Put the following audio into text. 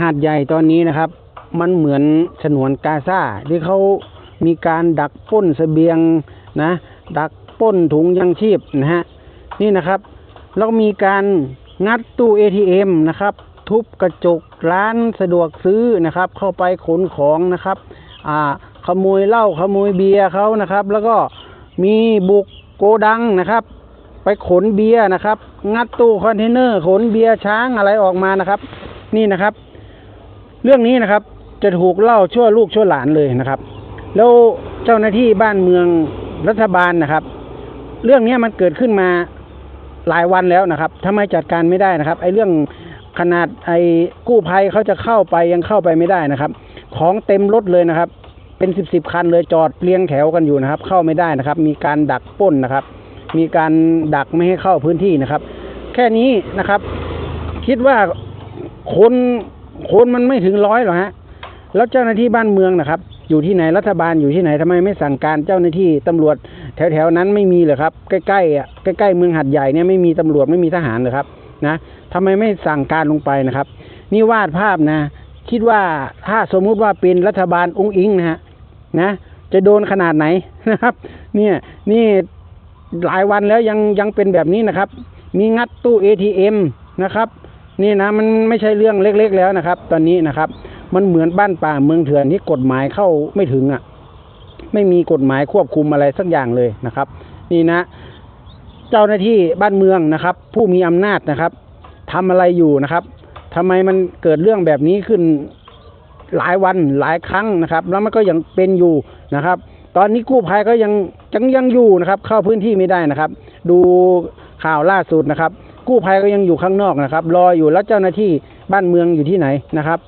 หาดใหญ่ตอนนี้นะครับ มันเหมือนฉนวนกาซาที่เขามีการดักป้นเสบียงนะ ดักป้นถุงยังชีพนะฮะนี่นะครับแล้วมีการงัดตู้ ATM นะครับ ทุบกระจกร้านสะดวกซื้อนะครับ เข้าไปขนของนะครับ อ่า ขโมยเหล้าขโมยเบียร์เขานะครับ แล้วก็มีบุกโกดังนะครับ ไปขนเบียร์นะครับ งัดตู้คอนเทนเนอร์ขนเบียร์ช้างอะไรออกมานะครับ นี่นะครับ เรื่องนี้นะครับ จะถูกเล่าชั่วลูกชั่วหลานเลยนะครับ แล้วเจ้าหน้าที่บ้านเมืองรัฐบาลนะครับ เรื่องนี้มันเกิดขึ้นมาหลายวันแล้วนะครับทำไมจัดการไม่ได้นะครับ ไอ้เรื่องขนาดไอ้กู้ภัยเขาจะเข้าไปยังเข้าไปไม่ได้นะครับ ของเต็มรถเลยนะครับ เป็นสิบสิบคันเลยจอดเรียงแถวกันอยู่นะครับ เข้าไม่ได้นะครับ มีการดักป้นนะครับ มีการดักไม่ให้เข้าพื้นที่นะครับ แค่นี้นะครับ คิดว่าคน คนมันไม่ถึงร้อยหรอกฮะ แล้วเจ้าหน้าที่บ้านเมืองนะครับ อยู่ที่ไหนรัฐบาลอยู่ที่ไหนทำไมไม่สั่งการเจ้าหน้าที่ตำรวจ แถวๆนั้นไม่มีเหรอครับ ใกล้ๆอะใกล้ๆเมืองหัดใหญ่เนี่ยไม่มีตำรวจไม่มีทหารเหรอครับนะทำไมไม่สั่งการลงไปนะครับ นี่วาดภาพนะ คิดว่าถ้าสมมุติว่าเป็นรัฐบาลองค์อิงนะฮะนะจะโดนขนาดไหนนะครับ เนี่ยนี่หลายวันแล้วยังยังเป็นแบบนี้นะครับ มีงัดตู้ ATM นะครับ นี่นะมันไม่ใช่เรื่องเล็ก ๆ แล้วนะครับ ตอนนี้นะครับ มันเหมือนบ้านป่าเมืองเถื่อนที่กฎหมายเข้าไม่ถึงอะ ไม่มีกฎหมายควบคุมอะไรสักอย่างเลยนะครับ นี่นะ เจ้าหน้าที่บ้านเมืองนะครับ ผู้มีอำนาจนะครับทำอะไรอยู่นะครับทำไมมันเกิดเรื่องแบบนี้ขึ้นหลายวันหลายครั้งนะครับ แล้วมันก็ยังเป็นอยู่นะครับ ตอนนี้กู้ภัยก็ยังยังยังอยู่นะครับ เข้าพื้นที่ไม่ได้นะครับ ดูข่าวล่าสุดนะครับ กู้ภัยก็ยังอยู่ข้างนอกนะครับ รออยู่แล้วเจ้าหน้าที่บ้านเมืองอยู่ที่ไหนนะครับ